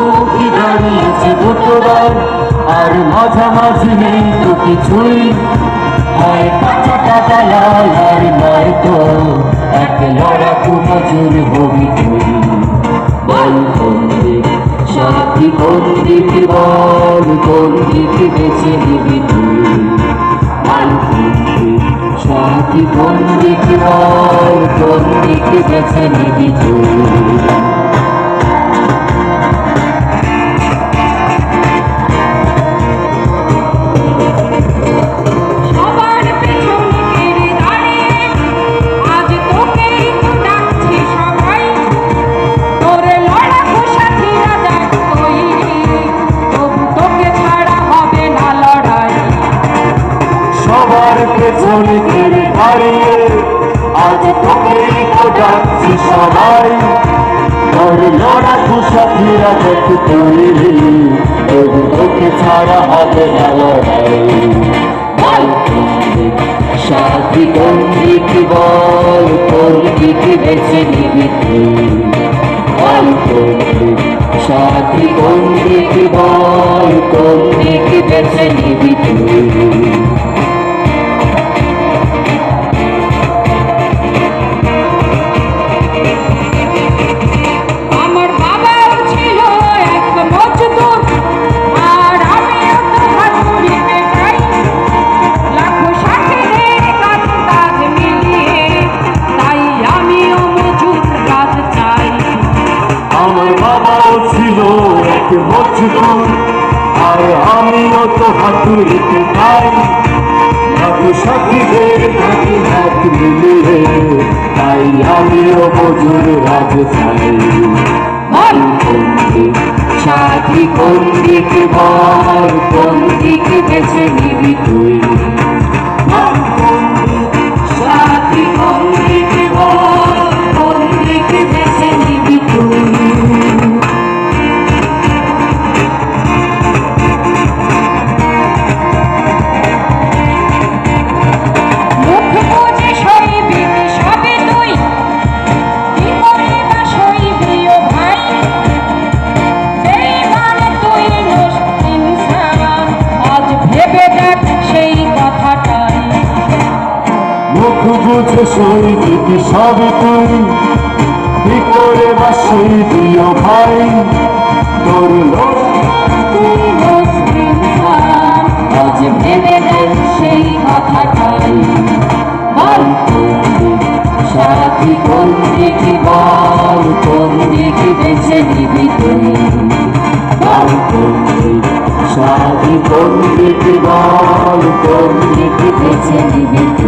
মুখোমুখি দাঁড়িয়েছি দুটোবার, আর মাঝামাঝি নেই তো কিছুই। হয় কাঁচা কাঁচা লাল আর নয়তো এক লড়াকু নজর হবি তুই। বল বন্ধু, সাথী বন্ধুকে বল বন্ধুকে বেছে নিবি তুই? সাথী বন্ধুকে বল দিকে বেছে নিবি তুই? ঘিরে দাঁড়িয়ে আজ তোকেই তো ডাকছি সবাই সাথী কোন দিক বল কোন দিক বেছে নিবি তুই। সাথী কোন দিক বল কোন দিক বেছে নিবি তুই। এক মজদুর আর আমিও তো হাতুড়িতে পাই লাখো সাথীদের থাকি হাত মিলিয়ে তাই আমিও মজুর রাজ চাই। সাথী কোন দিক বল কোন দিক বেছে নিবি তুই। বুঝে সই দিবি সবে তুই। কি করে বা সই দিও ভাই? তোর আজ ভেবে দেখ সেই কথাটাই। বল। দিক, সাথী কোন দিক বল কোন দিক বেছে নিবি তুই? বল। দিক, সাথী কোন বল কোন দিক বেছে নিবি